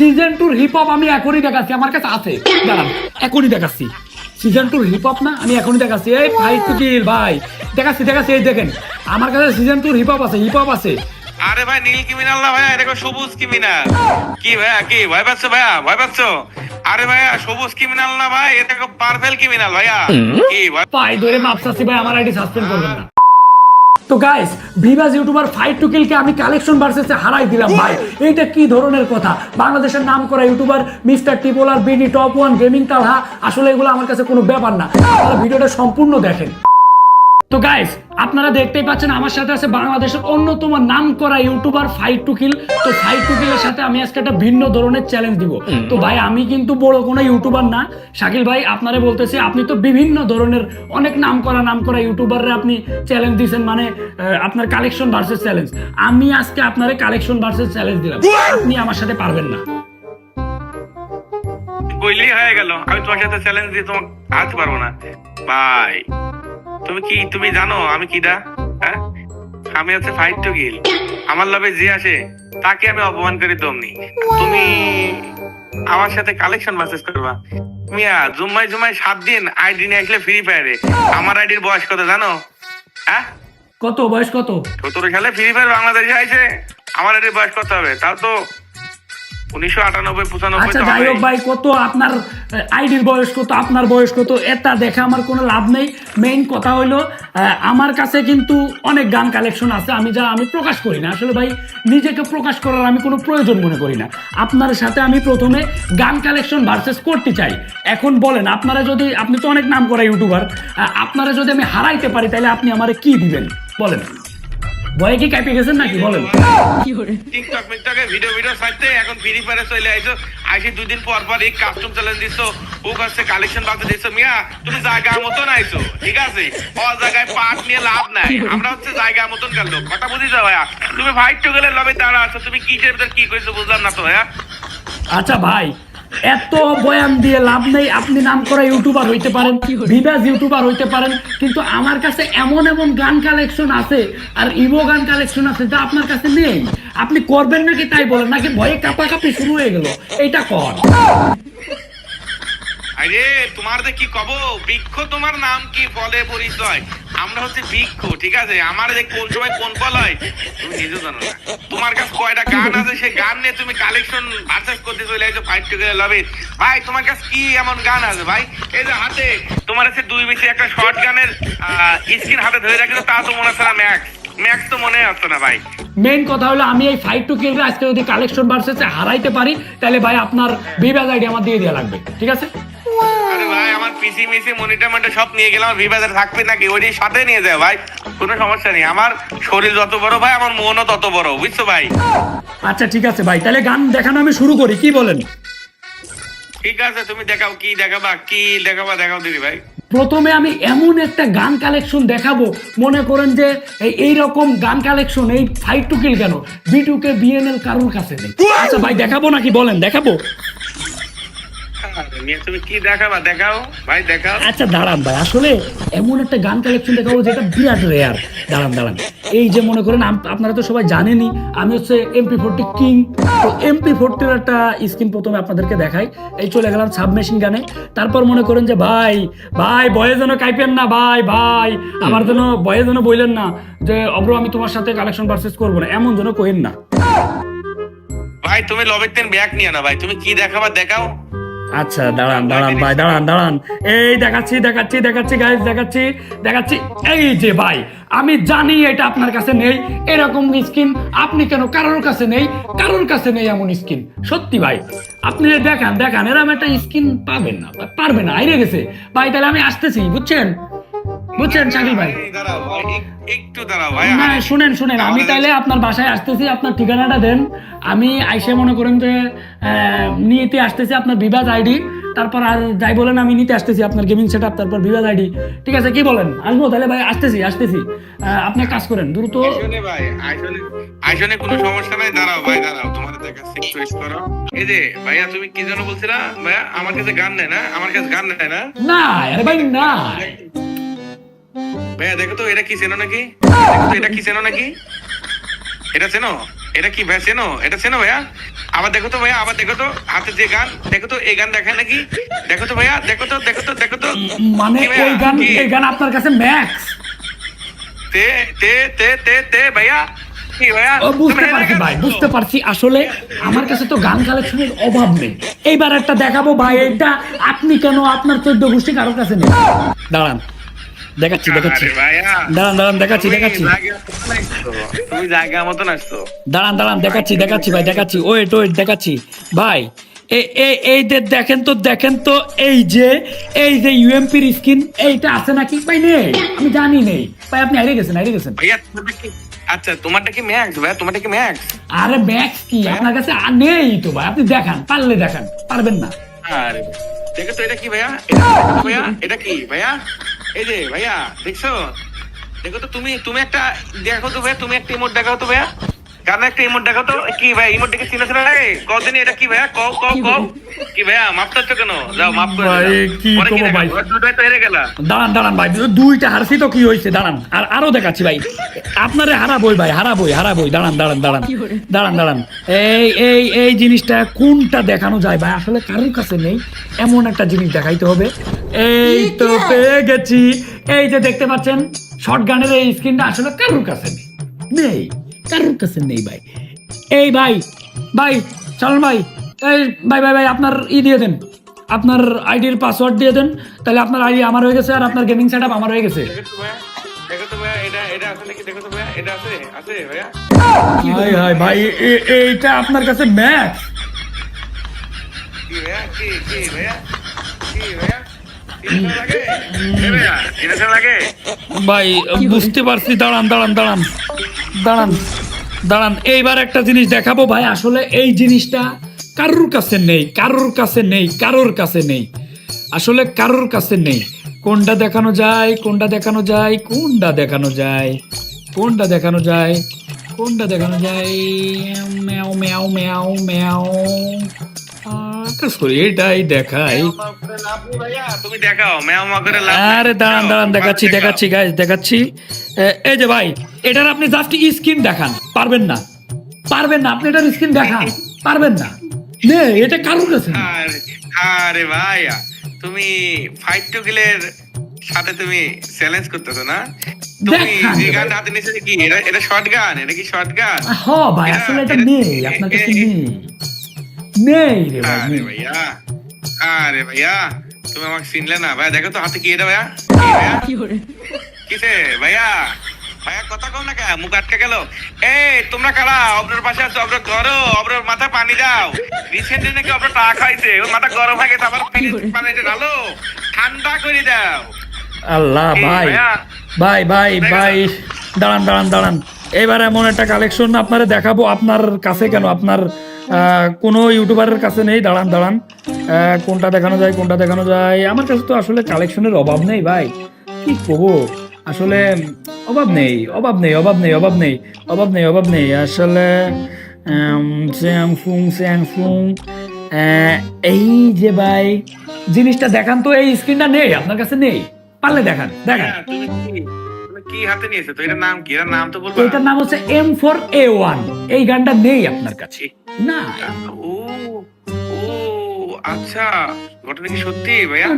Season টুর hip hop আমি এখনই দেখাচ্ছি আমার কাছে আছে। দাঁড়ান এখনই দেখাচ্ছি। সিজন টুর হিপ হপ না আমি এখনই দেখাচ্ছি। এই ভাই তুকিল ভাই দেখাচ্ছি দেখাচ্ছি এই দেখেন আমার কাছে সিজন টুর হিপ হপ আছে হিপ হপ আছে। আরে ভাই নীল ক্রিমিনাল না ভাইয়া এটা সবুজ ক্রিমিনাল কি ভাইয়া কি? ভয় পাচ্ছ ভাইয়া? ভয় পাচ্ছ? আরে ভাইয়া সবুজ ক্রিমিনাল না ভাই? এটা পার্পেল ক্রিমিনাল ভাইয়া? কি ভাই ধরে মাপ চাচ্ছি ভাই আমার আইডি সাসপেন্ড করবেন না। তো গাইস ভিভাস ইউটিউবার ফাইট টু কিলকে আমি কালেকশন ভার্সেসে হারাই দিলাম, ভাই। এইটা কি ধরনের কথা? বাংলাদেশের নাম করা YouTuber mister টিপোলার BD top one gaming Talha আসলে এগুলো আমার কাছে কোনো ব্যাপার না। ভিডিওটা সম্পূর্ণ দেখেন। তো গাইস আপনারা দেখতেই পাচ্ছেন আমার সাথে আছে বাংলাদেশের অন্যতম নাম করা ইউটিউবার ফাইট টু কিল। তো ফাইট টু কিলের সাথে আমি আজকে একটা ভিন্ন ধরনের চ্যালেঞ্জ দিব। তো ভাই আমি কিন্তু বড় কোনো ইউটিউবার না। শাকিল ভাই আপনারা বলতেছে আপনি তো বিভিন্ন ধরনের অনেক নাম করা নাম করা ইউটিউবাররা আপনি চ্যালেঞ্জ দিয়েছেন মানে আপনার কালেকশন ভার্সেস চ্যালেঞ্জ আমি আজকে আপনারে কালেকশন ভার্সেস চ্যালেঞ্জ দিলাম। আপনি আমার সাথে পারবেন না। কইলেই হয়ে গেল। আমি তোমার সাথে চ্যালেঞ্জ দিয়ে তোমাকে হারতে পারব না। ভাই তুমি কি তুমি জানো আমি কিডা হ্যাঁ? আমি হচ্ছে ফাইট টু গিল আমার লাভে যে আসে তাকে আমি অপমান করি দমনি। তুমি আমার সাথে কালেকশন বাসেস করবা। মিয়া জুম্মাই জুম্মাই সাত দিন আইডি নিয়ে আসলে ফ্রি ফায়ারে আমার আইডির বয়স কত জানো? হ্যাঁ? কত বয়স কত? সতেরো সালে ফ্রি ফায়ার বাংলাদেশে আইছে। আমার আইডির বয়স কত হবে? তাও তো উনিশশো আটানব্বই পঁচানব্বই আচ্ছা যাই হোক ভাই কত আপনার আইডির বয়স কত আপনার বয়স কত এটা দেখে আমার কোনো লাভ নেই। মেইন কথা হইল আমার কাছে কিন্তু অনেক গান কালেকশন আছে আমি যা আমি প্রকাশ করি না। আসলে ভাই নিজেকে প্রকাশ করার আমি কোনো প্রয়োজন মনে করি না। আপনার সাথে আমি প্রথমে গান কালেকশন ভার্সেস করতে চাই। এখন বলেন আপনারা যদি আপনি তো অনেক নাম করা ইউটিউবার আপনারা যদি আমি হারাইতে পারি তাহলে আপনি আমারে কি দিবেন? বলেন। ভয়ে কি কাঁপে গেছেন নাকি? বলেন। টিকটক মিকটকে ভিডিও ভিডিও সাইতে এখন ফ্রি ফায়ারে চলে আইছো। আইসি দুই দিন পর পর এই কাস্টম চ্যালেঞ্জ দিছো। ও কাছে কালেকশন বাকি দিছো। মিয়া তুমি জায়গা মতন আইছো ঠিক আছে? ও জায়গায় পাট নিয়ে লাভ নাই। আমরা হচ্ছে জায়গা মতন গেল কথা বুঝিছো ভাইয়া? তুমি ফাইট টু গেলে লবে দাঁড়া আছো। তুমি কিসের ভিতর কি কইছো বুঝলাম না তো ভাইয়া। আচ্ছা ভাই এত বয়ান দিয়ে লাভ নেই। আপনি নাম করা ইউটিউবার হইতে পারেন ভিভাস ইউটিউবার হইতে পারেন কিন্তু আমার কাছে এমন এমন গান কালেকশন আছে আর ইভো গান কালেকশন আছে যা আপনার কাছে নেই। আপনি করবেন নাকি তাই বলেন নাকি ভয়ে কাপাকাপি শুরু হয়ে গেল? এটা কর। আরে তোমার যে কি কব বৃক্ষ তোমার নাম কি বলে পরিচয়? আমরা হচ্ছে বৃক্ষ ঠিক আছে? আমার যে কোন সময় কোন ফল হয়, তুমি নিজে জানো না। তোমার কাছে কয়টা গান আছে, সেই গান নিয়ে তুমি কালেকশন ভার্সেস করতে চলে আসছো ফাইট টু গেলে লবে ভাই, তোমার কাছে কি এমন গান আছে, ভাই? এই যে হাতে, তোমার কাছে দুই বেশি একটা শর্ট গানের স্ক্রিন হাতে ধরে রাখছো, তা তো মনে হচ্ছে না ম্যাক্স ম্যাক্স তো মনে হচ্ছে না, ভাই। মেইন কথা হলো, আমি এই ফাইট টু কিলরে আজকে যদি কালেকশন ভার্সেসে হারাইতে পারি, তাহলে ভাই আপনার ভিভাস আইডি আমার দিয়ে দেওয়া লাগবে, ঠিক আছে? আরে ভাই আমার পিসি মিসি মনিটর মনিটর সব নিয়ে গেলাম ভিবাজার থাকবে নাকি? ওইটি সাথে নিয়ে যায় ভাই কোনো সমস্যা নেই। আমার শরীর যত বড় ভাই আমার মনও তত বড় বুঝছ ভাই? আচ্ছা ঠিক আছে ভাই তাহলে গান দেখানো আমি শুরু করি কি বলেন? ঠিক আছে তুমি দেখাও কি দেখাবা কি দেখাবা দেখাও দিদি ভাই। প্রথমে আমি এমন একটা গান কালেকশন দেখাবো মনে করেন যে এই- রকম গান কালেকশন এই ফাইভ টু কিল কেন? বিটুকে বিএনএল কারোর কাছে নেই। আচ্ছা ভাই দেখাবো নাকি? বলেন দেখাবো। তুমি কি দেখাবা? দেখাও। ভাই দেখাও। আচ্ছা দাঁড়ান ভাই। আসলে এমন একটা গান কালেকশন দেখাবো যেটা বিরাট রেয়ার দাঁড়ান দাঁড়ান। এই যে মনে করেন আপনারা তো সবাই জানেনই আমি হচ্ছে এমপি ফোরটি কিং তো এমপি ফোরটির একটা স্ক্রিন প্রথমে আপনাদেরকে দেখাই। এই চলে গেলাম সাবমেশিন গানে। তারপর মনে করেন যে ভাই ভাই বয়ে যেন কাইপেন না ভাই ভাই। আমার যেন বয়ে যেন বললেন না যে অব্র আমি তোমার সাথে কালেকশন পারচেস করব না। এমন যেন কইেন না। ভাই তুমি লবের ব্যাগ নিয়ে না ভাই। তুমি কি দেখাবা দেখাও। আচ্ছা দাঁড়ান দাঁড়ান, ভাই, দাঁড়ান দাঁড়ান। এই দেখাচ্ছি দেখাচ্ছি দেখাচ্ছি গাইজ দেখাচ্ছি দেখাচ্ছি। এই যে ভাই, আমি জানি এটা আপনার কাছে নেই, এরকম স্কিন আপনি কেন কারোর কাছে নেই? কারোর কাছে নেই এমন স্কিন সত্যি ভাই, আপনি দেখান দেখান এরকম একটা স্কিন পাবেন না পারবেন না আইরে গেছে। ভাই, তাহলে আমি আসতেছি, বুঝছেন? বুঝছেন শাকিল ভাই? একটু দাঁড়াও ভাই না শুনেন শুনেন আমি তাইলে আপনার বাসায় আসতেছি আপনার ঠিকানাটা দেন। আমি আইসে মনে করেন যে নিতে আসতেছি আপনার বিবাদ আইডি। তারপর আর যাই বলেন আমি নিতে আসতেছি আপনার গেমিং সেট আপ তারপর বিবাদ আইডি। ঠিক আছে কি বলেন? আসব তাহলে ভাই আসতেছি আসতেছি। আপনি কাজ করেন দ্রুত ভাই আইসনে কোনো সমস্যা নাই দাঁড়াও ভাই দাঁড়াও তোমার দেখাচ্ছি একটু করো। এই যে ভাইয়া তুমি কি বলছিলা? ভাইয়া আমার কাছে গান না? আমার কাছে গান না? না আরে ভাই না। ভাইয়া দেখো তো এটা কি চেনো নাকি? এটা কি চেনো নাকি? এটা চেনো? এটা কি ভাইয়া চেনো? এটা চেনো ভাইয়া? আবার দেখো তো ভাইয়া আবার দেখো তো হাতে যে গান দেখো তো এই গান দেখায় নাকি? দেখো তো ভাইয়া দেখো তো দেখো তো দেখো তো। মানে? ওই গান এই গান আপনার কাছে ম্যাক্স তে তে তে তে তে ভাইয়া। পারছি ভাই বুঝতে পারছি। আসলে আমার কাছে তো গান কালেকশনের অভাব নেই। এইবার একটা দেখাবো ভাই এটা আপনি কেন আপনার চোদ্দ গোষ্ঠী কারোর কাছে নেই? দাঁড়ান। দেখাচ্ছি দেখাচ্ছি। দাঁড়ান দাঁড়ান দেখাচ্ছি দেখাচ্ছি। তুমি জায়গা মতন আসছো দাঁড়ান দাঁড়ান দেখাচ্ছি দেখাচ্ছি ভাই দেখাচ্ছি। ওয়েট ওয়েট দেখাচ্ছি। ভাই এই যে দেখেন তো দেখেন তো এই যে এই যে ইউএমপির স্কিন এইটা আছে নাকি? ভাই নেই। আমি জানি নেই। ভাই আপনি হারিয়ে গেছেন হারিয়ে গেছেন। কি আচ্ছা তোমারটা কি ম্যাক্স ভাইয়া? তোমারটা কি ম্যাক্স আরে ম্যাক্স কি? আপনার কাছে আর নেই তো ভাই। আপনি দেখান পারলে দেখান। পারবেন না। আরে দেখো তো এটা কি ভাইয়া? এটা দেখো ভাইয়া এটা কি ভাইয়া? এই যে ভাইয়া, দেখছ? দেখো তো তুমি তুমি একটা, দেখো তো ভাইয়া, তুমি একটা ইমোট দেখাও তো ভাইয়া। কারণ একটা ইমোট দেখাও তো। কি ভাই ইমোট দেখে চিনা চিনা লাগে? কদিন এটা কি ভাইয়া কও কও কও। কি ভাইয়া মাপ চাচ্ছ কেন? যাও মাপ করে ভাই, কি ভাই? দুটোই তো হেরে গেলা। দাঁড়ান দাঁড়ান ভাই দুইটা হারছি তো কি হয়েছে দাঁড়ান আর আরও দেখাচ্ছি ভাই। আপনারে হারাবই ভাই হারাবই হারাবই। দাঁড়ান দাঁড়ান দাঁড়ান। দাঁড়ান দাঁড়ান। এই এই এই জিনিসটা কোনটা দেখানো যায় ভাই? আসলে কারোর কাছে নেই। এমন একটা জিনিস দেখাইতে হবে। এই তো পেয়ে গেছি। এই যে দেখতে পাচ্ছেন শর্ট গানের এই স্ক্রিনটা আসলে কারোর কাছে নেই? নেই। কারোর কাছে নেই ভাই। এই ভাই ভাই চলন ভাই। এই ভাই ভাই ভাই আপনার ই দিয়ে দেন। আপনার আইডির পাসওয়ার্ড দিয়ে দেন। তাহলে আপনার আইডি আমার হয়ে গেছে আর আপনার গেমিং সেটআপ আমার হয়ে গেছে। দেখো তো ভাইয়া দেখো তো ভাইয়া এটা এটা আছে নাকি? দেখো তো ভাইয়া এটা আছে আছে ভাইয়া। হাই হাই ভাই এইটা আপনার কাছে ম্যাক্স কি ভাইয়া কি কি ভাইয়া কি ভাইয়া? ভাই, বুঝতে পারছি, দাঁড়ান দাঁড়ান দাঁড়ান। দাঁড়ান দাঁড়ান। এইবার একটা জিনিস দেখাবো ভাই, আসলে এই জিনিসটা কারোর কাছে নেই, কারোর কাছে নেই, কারোর কাছে নেই। আসলে কারোর কাছে নেই। কোনটা দেখানো যায়, কোনটা দেখানো যায়, কোনটা দেখানো যায়, কোনটা দেখানো যায়, কোনটা দেখানো যায়? ম্যাও ম্যাও ম্যাও ম্যাও। দেখাই আরে দাঁড়ান দাঁড়ান দেখাচ্ছি দেখাচ্ছি গাইজ দেখাচ্ছি। এই যে ভাই এটার আপনি জাস্ট স্ক্রিন দেখান পারবেন না। পারবেন না আপনি এটার স্ক্রিন দেখান পারবেন না। নে এটা কারোর কাছে? আরে তুমি ফাইট টু কিলের সাথে তুমি চ্যালেঞ্জ করতেছো না? তুমি যে গান হাতে নিয়েছো কি এটা এটা শর্ট গান এটা কি শর্ট গান হ ভাই আসলে এটা- নেই আপনার কাছে নেই। নেই রে ভাই আরে নেই। ভাইয়া আরে ভাইয়া তুমি আমাকে চিনলে না। ভাইয়া দেখো তো হাতে কি এটা ভাইয়া? কি ভাইয়া কিসে? ভাইয়া ভাইয়া কথা কম না কে মুখ আটকে গেল। এই তোমরা কারা? অব্রের পাশে আছো অব্রের ধরো অব্রের মাথায় পানি দাও। রিসেন্টলি নাকি অব্রের টাকা খাইছে ওর মাথা গরম হয়ে গেছে আবার পানি পানিতে ঢালো। ঠান্ডা করে দাও। আল্লাহ ভাই। ভাইয়া। ভাই ভাই ভাই। দাঁড়ান দাঁড়ান দাঁড়ান। এবার এমন একটা কালেকশন আপনারা দেখাবো। আপনার কাছে কেন? আপনার কোনো ইউটিউবারের কাছে নেই দাঁড়ান দাঁড়ান। কোনটা দেখানো যায় কোনটা দেখানো যায়? আমার কাছে তো আসলে কালেকশনের অভাব নেই ভাই। কি করব? আসলে অভাব নেই অভাব নেই অভাব নেই অভাব নেই অভাব নেই অভাব নেই। আসলে উম, স্যাং ফুং স্যাং ফুং আহ, এই যে ভাই জিনিসটা দেখান তো এই স্ক্রিনটা নেই আপনার কাছে নেই। পারলে দেখান দেখান। হ্যাঁ, কি? হাতে নিয়েছো? তো এটার নাম কি? এটার নাম তো বলব? এটার নাম হচ্ছে এম ফোর এ ওয়ান এই গানটা নেই আপনার কাছে। না ও ও আচ্ছা ঘটনা কি সত্যি ভাইয়া?